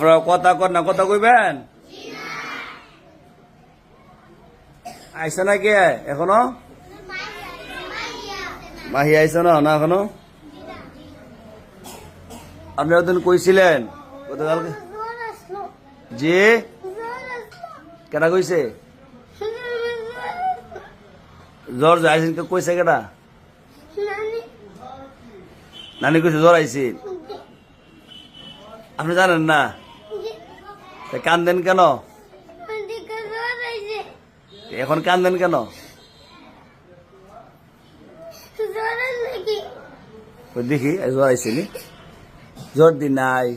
আপনারা কথা কর না, কথা কইবেন? আইসে না কে? এখনও? মাহি আইসে না না এখনও? আপনি ওদিন কইছিলেন জি? কেটা কইছে? জ্বর কে কইছে কেটা নানি কইছে জ্বর আইছে আপনি জানেন না? তা কান্দেন কেন? এখন কান্দেন কেন? দেখি জ্বর আইছে নি? জ্বর দি নাই।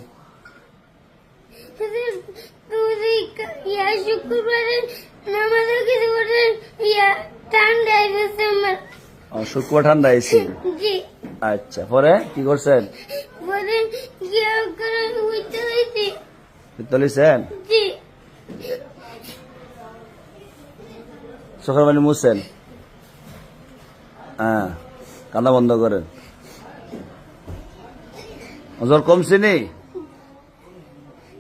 শুক্র ঠান্ডা আইছে। জি আচ্ছা পরে কি করছেন? করে জি। চোখের পানি মুছেন? হ্যাঁ কান্না বন্ধ করেন। জ্বর কমছে নি?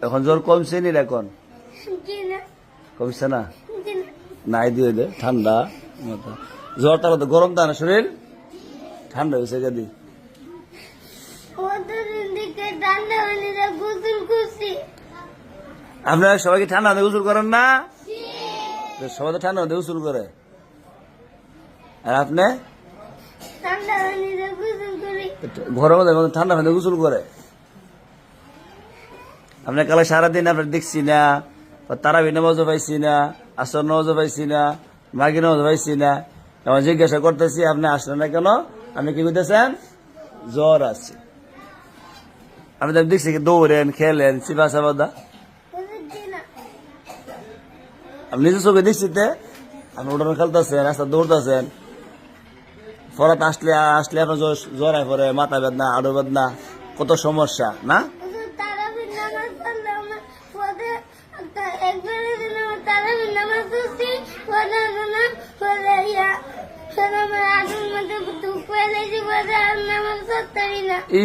এখন জ্বর কমছে নি এখন? কমছে না? নাই দিয়ে দে ঠান্ডা। জ্বর তাহলে তো গরম তা না শরীর? ঠান্ডা হয়েছে গাদি ওদের ঠান্ডা হলে গোসল করছি আপনারা সবাইকে ঠান্ডা দিয়ে উসুল করেন না? সবাই তো ঠান্ডা দিয়ে উসুল করে। আর আপনি? ঘরের মধ্যে ঠান্ডা পানিতে গোসল করে। আপনার কালে সারাদিন আপনার দেখছি না তারাবি নামাজও পাইছি না আসর নামাজও পাইছি না মাগি নামাজও পাইছি না। এখন জিজ্ঞাসা করতেছি আপনি আসলেন না কেন? আপনি কি করতেছেন জ্বর আছে। আপনি দেখছি দৌড়েন খেলেন চিপা চাপাদা আপনি নিজের চোখে দেখছি তে আপনি উঠানো খেলতেছেন রাস্তা দৌড়তেছেন ফরাত আসলে আসলে আপনার জ্বর আয় পরে মাথা বেদনা আড়ো বেদনা কত সমস্যা না?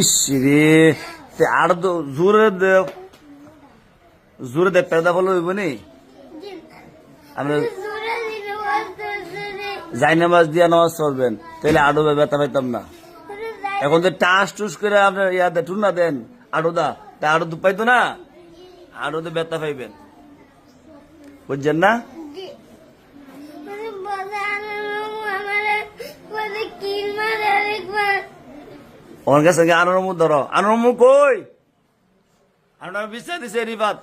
ওদের আর জোরে দে জোরে দে পেদা ফল হইব নি? জোরে যাই নামাজ দিয়া নামাজ পড়বেন তাহলে আডো ব্যথা পাইতাম না। এখন তো টাস টুস করে আপনার ইয়া দে টুনা দেন আডো দা তা আডো তো পাইতো না? আডো তো ব্যথা পাইবেন। বুঝছেন না? আমার আমার আরেকবার। ওর কাছে আনোর মুখ ধরো। আনোর মুখ কই? আনোর বিচার দিছে রিবাত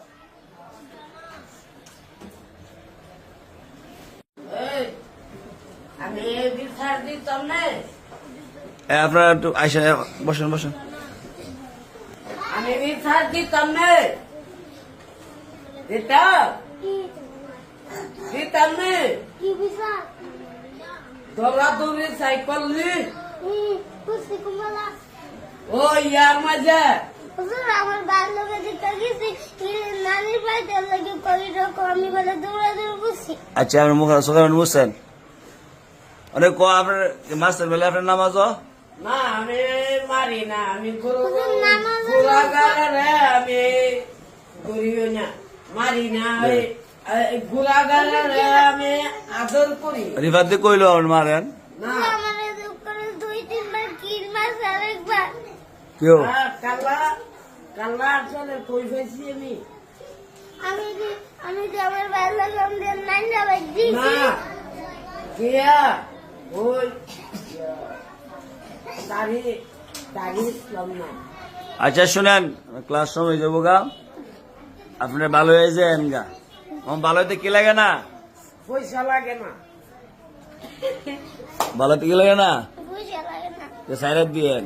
এই, আমি এই বিচার দিতাম না এ, আপনারা একটু আইসেন এ, বসেন বসেন। আমি বিচার দিতাম না দিতাম দিতাম না কি বিচার সাইকেল নি হুম খুশি কুমলা ও ইয়ার মাঝে। আমার বার লোকে দিতে গেছি নানির বাড়িতে লাগে করি রকম আমি বলে দৌড়া দৌড় করছি। আচ্ছা আপনার মুখ পানি মুছছেন অনেক ক আপনার মাস্টার বেলা আপনার নামাজ না আমি মারি না আমি আমি করিও না মারি না আমি আদর করি। রিফাত দিয়ে কইলো আপনি মারেন না। আমার কেউ কাল্লা কাল্লা আসলে কই ফেছি আমি? আমি আমি আমার বার লাগে আমি নাইন যাবে না কিয়া ওই দাড়ি দাড়ি ইসলাম আচ্ছা শুনেন ক্লাস সময় যাব গা। আপনি ভালো হয়ে যান গা। আমার ভালো হইতে কি লাগে না? পয়সা লাগে না। ভালো হইতে কি লাগে না? বুঝে লাগে না। যে সাইরাত দিয়েন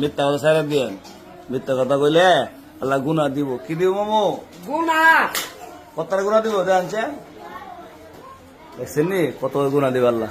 মিথ্যা কথা সাইরাত দিয়েন। মিথ্যা কথা কইলে আল্লাহ গুনা দিব। কি দিব মামু? গুনা কত গুনা দিব জানছেন? দেখছেন নি? কত গুনা দিব আল্লাহ।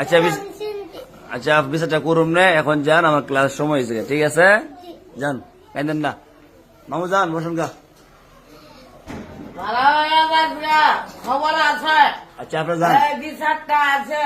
আচ্ছা চিনতে। আচ্ছা বিষয়টা করুম না এখন যান আমার ক্লাস সময় হয়েছে ঠিক আছে? যান কাইন্দেন না। মামু যান বসুন গা। খবর আছে। আচ্ছা আপনার যান। বিচারটা আছে।